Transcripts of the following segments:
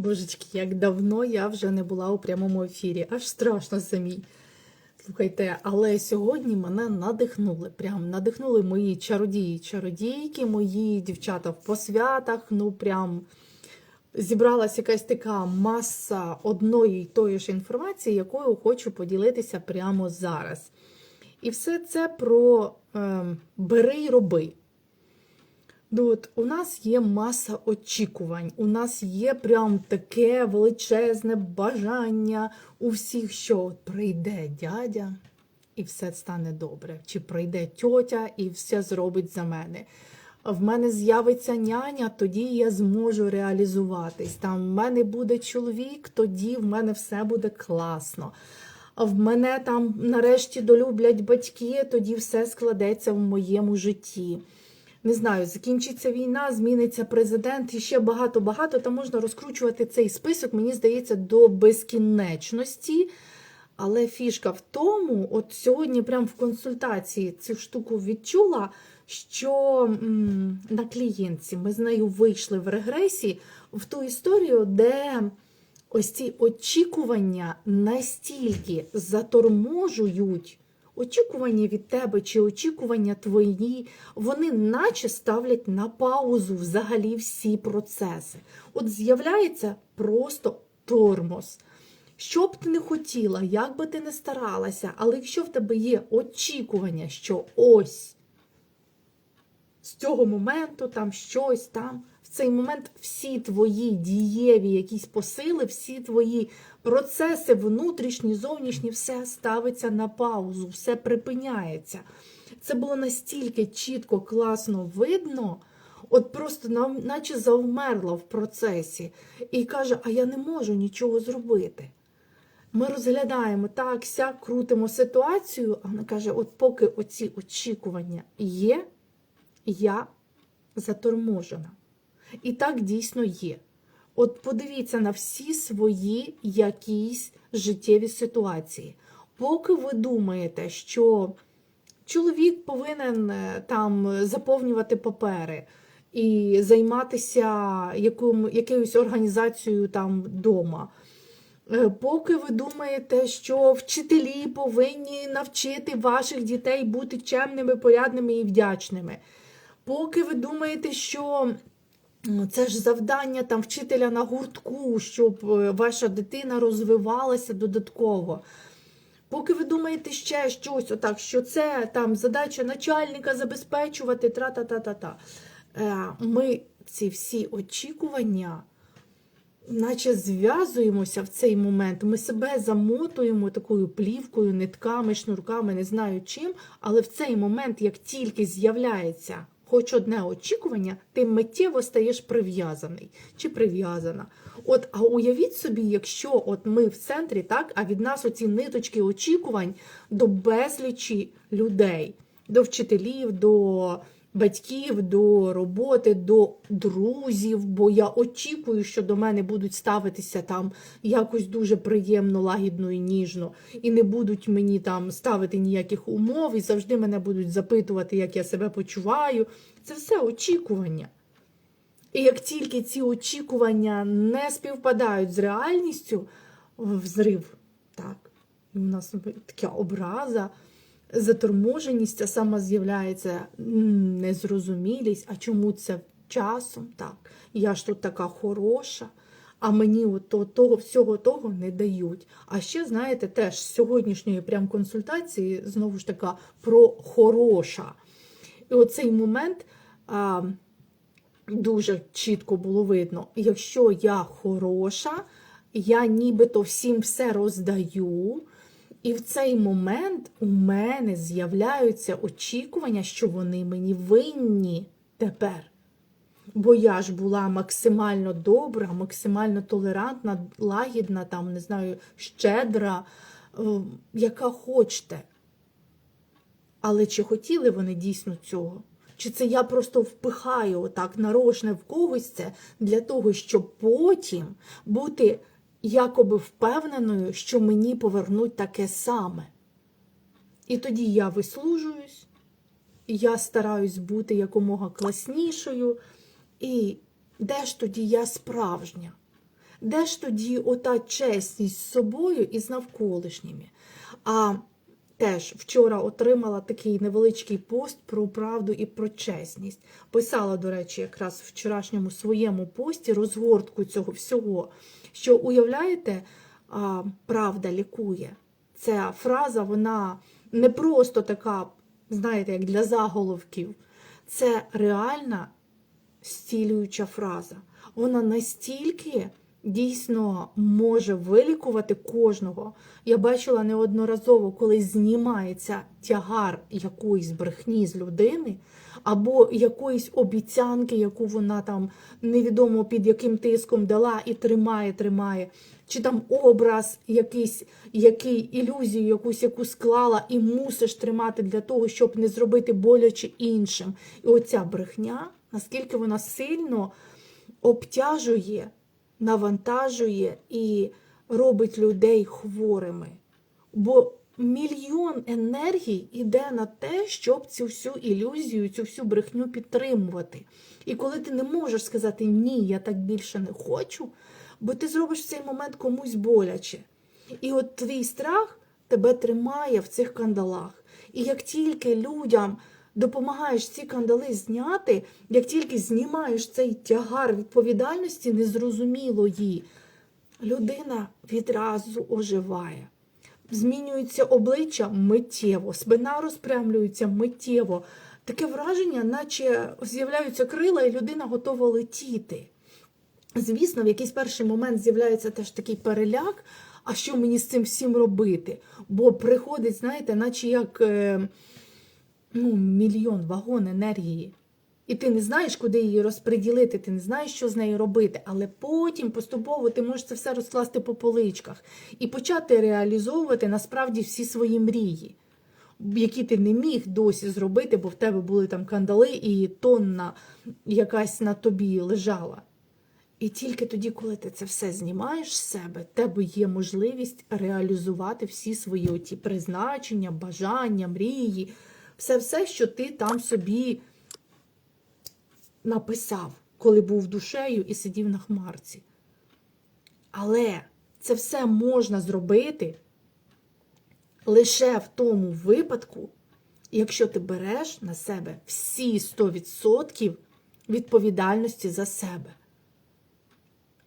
Божечки, як давно я вже не була у прямому ефірі. Аж страшно самій. Слухайте, але сьогодні мене надихнули. Прям надихнули мої чародії, чародійки, мої дівчата в посвятах. Ну, прям зібралася якась така маса одної й тої ж інформації, якою хочу поділитися прямо зараз. І все це про е, бери й роби. Ну, от у нас є маса очікувань, у нас є прям таке величезне бажання у всіх, що от прийде дядя і все стане добре. Чи прийде тьотя і все зробить за мене. В мене з'явиться няня, тоді я зможу реалізуватись. Там в мене буде чоловік, тоді в мене все буде класно. А в мене там нарешті долюблять батьки, тоді все складеться в моєму житті не знаю, закінчиться війна, зміниться президент і ще багато-багато. Там можна розкручувати цей список, мені здається, до безкінечності. Але фішка в тому, от сьогодні, прямо в консультації цю штуку відчула, що м, на клієнтці ми з нею вийшли в регресі в ту історію, де ось ці очікування настільки заторможують очікування від тебе чи очікування твої, вони наче ставлять на паузу взагалі всі процеси. От з'являється просто тормоз. Що б ти не хотіла, як би ти не старалася, але якщо в тебе є очікування, що ось з цього моменту там щось там, в цей момент всі твої дієві якісь посили, всі твої процеси внутрішні, зовнішні, все ставиться на паузу, все припиняється. Це було настільки чітко, класно видно, от просто наче завмерла в процесі. І каже: А я не можу нічого зробити. Ми розглядаємо так, сяк, крутимо ситуацію, а вона каже: от поки оці очікування є, я заторможена. І так дійсно є. От подивіться на всі свої якісь життєві ситуації. Поки ви думаєте, що чоловік повинен е, там заповнювати папери і займатися яким, якоюсь організацією там вдома. Е, поки ви думаєте, що вчителі повинні навчити ваших дітей бути чемними, порядними і вдячними. Поки ви думаєте, що це ж завдання там вчителя на гуртку, щоб е, ваша дитина розвивалася додатково. Поки ви думаєте ще щось, отак, що це там задача начальника забезпечувати, тра-та-та-та-та. Е, ми ці всі очікування, наче зв'язуємося в цей момент, ми себе замотуємо такою плівкою, нитками, шнурками, не знаю чим, але в цей момент, як тільки з'являється хоч одне очікування, ти миттєво стаєш прив'язаний чи прив'язана. От, а уявіть собі, якщо от ми в центрі, так, а від нас оці ниточки очікувань до безлічі людей, до вчителів, до батьків, до роботи, до друзів, бо я очікую, що до мене будуть ставитися там якось дуже приємно, лагідно і ніжно, і не будуть мені там ставити ніяких умов, і завжди мене будуть запитувати, як я себе почуваю. Це все очікування. І як тільки ці очікування не співпадають з реальністю, взрив, так, і у нас така образа заторможеність, а сама з'являється незрозумілість, а чому це часом так? Я ж тут така хороша, а мені от того, всього того не дають. А ще, знаєте, теж з сьогоднішньої прям консультації, знову ж таки, про хороша. І оцей момент а, дуже чітко було видно, якщо я хороша, я нібито всім все роздаю. І в цей момент у мене з'являються очікування, що вони мені винні тепер. Бо я ж була максимально добра, максимально толерантна, лагідна, там, не знаю, щедра, е, яка хочете. Але чи хотіли вони дійсно цього? Чи це я просто впихаю отак нарошне в когось це для того, щоб потім бути якоби впевненою, що мені повернуть таке саме. І тоді я вислужуюсь, я стараюсь бути якомога класнішою. І де ж тоді я справжня? Де ж тоді ота чесність з собою і з навколишніми? А теж вчора отримала такий невеличкий пост про правду і про чесність. Писала, до речі, якраз в вчорашньому своєму пості розгортку цього всього. Що уявляєте, правда лікує. Ця фраза, вона не просто така, знаєте, як для заголовків. Це реальна стілююча фраза. Вона настільки дійсно може вилікувати кожного. Я бачила неодноразово, коли знімається тягар якоїсь брехні з людини, або якоїсь обіцянки, яку вона там невідомо під яким тиском дала і тримає, тримає. Чи там образ якийсь, який ілюзію якусь, яку склала, і мусиш тримати для того, щоб не зробити боляче іншим. І оця брехня, наскільки вона сильно обтяжує, навантажує і робить людей хворими. Бо мільйон енергій іде на те, щоб цю всю ілюзію, цю всю брехню підтримувати. І коли ти не можеш сказати ні, я так більше не хочу, бо ти зробиш в цей момент комусь боляче. І от твій страх тебе тримає в цих кандалах. І як тільки людям допомагаєш ці кандали зняти, як тільки знімаєш цей тягар відповідальності незрозумілої, людина відразу оживає. Змінюється обличчя миттєво, спина розпрямлюється миттєво. Таке враження, наче з'являються крила, і людина готова летіти. Звісно, в якийсь перший момент з'являється теж такий переляк, а що мені з цим всім робити? Бо приходить, знаєте, наче як е, ну, мільйон вагон енергії. І ти не знаєш, куди її розподілити, ти не знаєш, що з нею робити. Але потім поступово ти можеш це все розкласти по поличках і почати реалізовувати насправді всі свої мрії, які ти не міг досі зробити, бо в тебе були там кандали і тонна якась на тобі лежала. І тільки тоді, коли ти це все знімаєш з себе, тебе є можливість реалізувати всі свої оті призначення, бажання, мрії, все, все, що ти там собі написав, коли був душею і сидів на хмарці. Але це все можна зробити лише в тому випадку, якщо ти береш на себе всі 100% відповідальності за себе.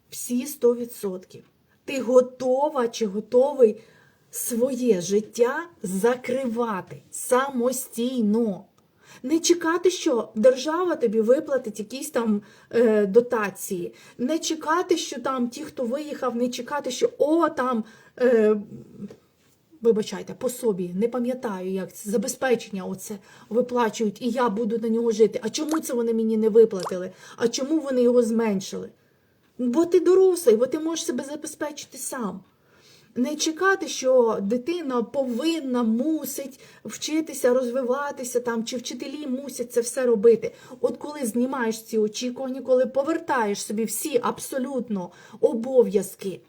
Всі 100%. Ти готова чи готовий своє життя закривати самостійно. Не чекати, що держава тобі виплатить якісь там е, дотації. Не чекати, що там ті, хто виїхав, не чекати, що о, там, е, вибачайте, по собі, не пам'ятаю, як це забезпечення оце виплачують, і я буду на нього жити. А чому це вони мені не виплатили? А чому вони його зменшили? Бо ти дорослий, бо ти можеш себе забезпечити сам. Не чекати, що дитина повинна, мусить вчитися, розвиватися там, чи вчителі мусять це все робити. От коли знімаєш ці очікування, коли повертаєш собі всі абсолютно обов'язки,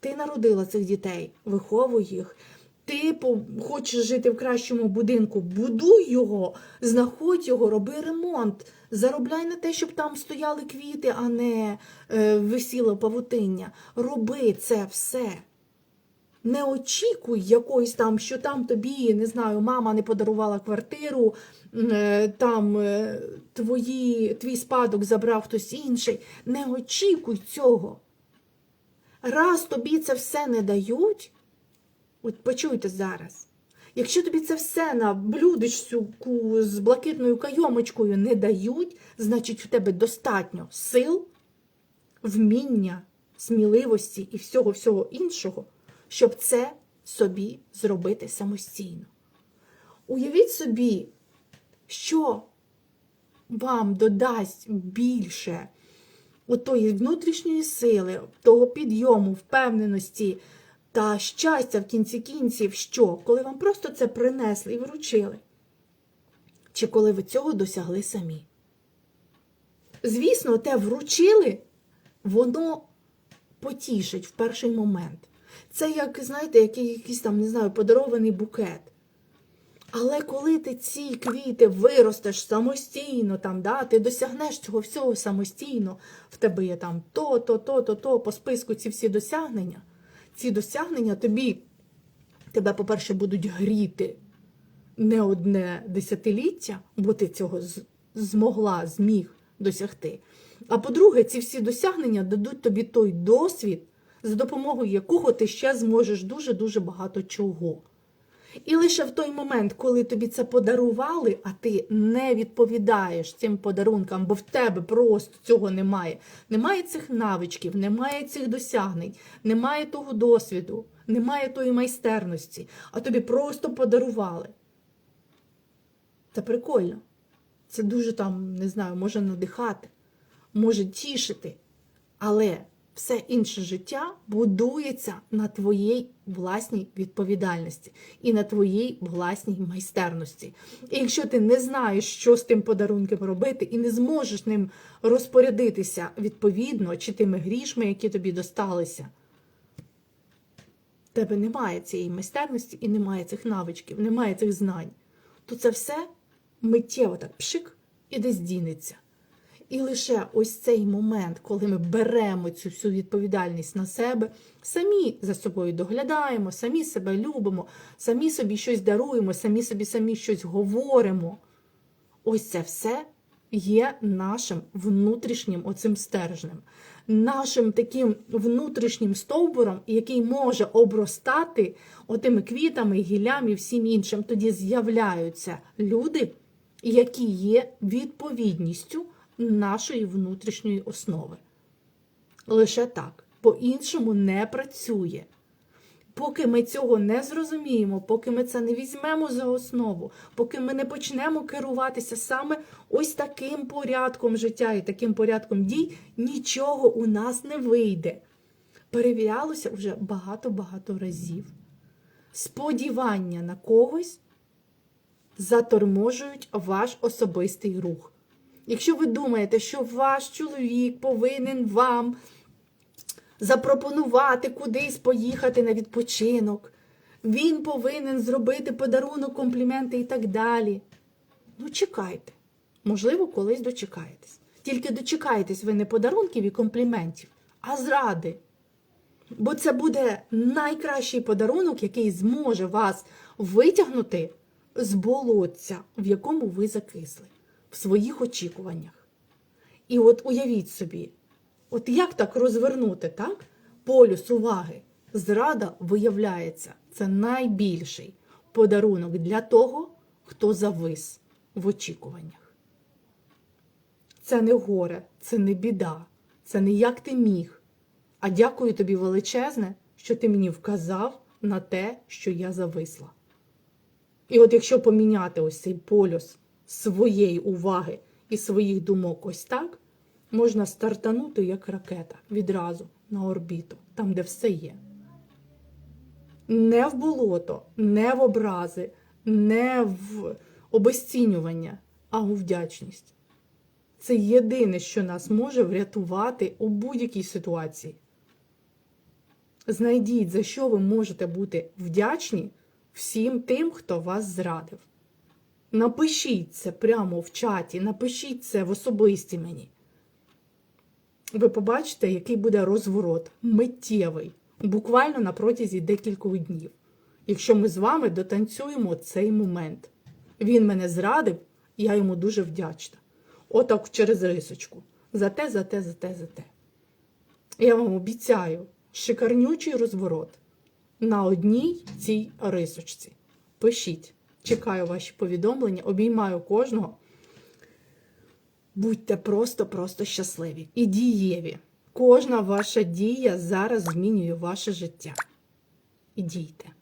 ти народила цих дітей, виховуй їх. Ти хочеш жити в кращому будинку, будуй його, знаходь його, роби ремонт, заробляй на те, щоб там стояли квіти, а не е, висіло павутиння. Роби це все. Не очікуй якоїсь там, що там тобі, не знаю, мама не подарувала квартиру, е, там е, твої, твій спадок забрав хтось інший. Не очікуй цього. Раз тобі це все не дають, от почуйте зараз. Якщо тобі це все на блюдечку з блакитною кайомочкою не дають, значить в тебе достатньо сил, вміння, сміливості і всього-всього іншого, щоб це собі зробити самостійно. Уявіть собі, що вам додасть більше отої внутрішньої сили, того підйому, впевненості та щастя в кінці кінців, що коли вам просто це принесли і вручили, чи коли ви цього досягли самі. Звісно, те вручили, воно потішить в перший момент. Це як, знаєте, який, якийсь там, не знаю, подарований букет. Але коли ти ці квіти виростеш самостійно, там, да, ти досягнеш цього всього самостійно, в тебе є там то, то, то, то, то, по списку ці всі досягнення, ці досягнення тобі, тебе, по-перше, будуть гріти не одне десятиліття, бо ти цього змогла, зміг досягти. А по-друге, ці всі досягнення дадуть тобі той досвід, за допомогою якого ти ще зможеш дуже-дуже багато чого. І лише в той момент, коли тобі це подарували, а ти не відповідаєш цим подарункам, бо в тебе просто цього немає. Немає цих навичків, немає цих досягнень, немає того досвіду, немає тої майстерності, а тобі просто подарували. Це прикольно. Це дуже там, не знаю, може надихати, може тішити. Але все інше життя будується на твоїй власній відповідальності і на твоїй власній майстерності. І якщо ти не знаєш, що з тим подарунком робити, і не зможеш ним розпорядитися відповідно чи тими грішми, які тобі досталися, тебе немає цієї майстерності і немає цих навичків, немає цих знань, то це все миттєво так пшик і десь дінеться. І лише ось цей момент, коли ми беремо цю всю відповідальність на себе, самі за собою доглядаємо, самі себе любимо, самі собі щось даруємо, самі собі самі щось говоримо. Ось це все є нашим внутрішнім оцим стержнем, нашим таким внутрішнім стовбуром, який може обростати отими квітами, гіллями і всім іншим. Тоді з'являються люди, які є відповідністю нашої внутрішньої основи. Лише так, по-іншому не працює. Поки ми цього не зрозуміємо, поки ми це не візьмемо за основу, поки ми не почнемо керуватися саме ось таким порядком життя і таким порядком дій, нічого у нас не вийде. Перевірялося вже багато-багато разів. Сподівання на когось заторможують ваш особистий рух. Якщо ви думаєте, що ваш чоловік повинен вам запропонувати кудись поїхати на відпочинок, він повинен зробити подарунок, компліменти і так далі. Ну, чекайте. Можливо, колись дочекаєтесь. Тільки дочекаєтесь ви не подарунків і компліментів, а зради. Бо це буде найкращий подарунок, який зможе вас витягнути з болотця, в якому ви закисли, в своїх очікуваннях. І от уявіть собі, от як так розвернути, так? Полюс уваги. Зрада виявляється, це найбільший подарунок для того, хто завис в очікуваннях. Це не горе, це не біда, це не як ти міг. А дякую тобі величезне, що ти мені вказав на те, що я зависла. І от якщо поміняти ось цей полюс своєї уваги і своїх думок ось так, можна стартанути як ракета відразу на орбіту, там, де все є. Не в болото, не в образи, не в обесцінювання, а у вдячність. Це єдине, що нас може врятувати у будь-якій ситуації. Знайдіть, за що ви можете бути вдячні всім тим, хто вас зрадив. Напишіть це прямо в чаті, напишіть це в особисті мені. Ви побачите, який буде розворот миттєвий, буквально на протязі декількох днів. Якщо ми з вами дотанцюємо цей момент. Він мене зрадив, я йому дуже вдячна. Отак через рисочку. За те, за те, за те, за те. Я вам обіцяю шикарнючий розворот на одній цій рисочці. Пишіть, чекаю ваші повідомлення, обіймаю кожного. Будьте просто-просто щасливі і дієві. Кожна ваша дія зараз змінює ваше життя. І дійте.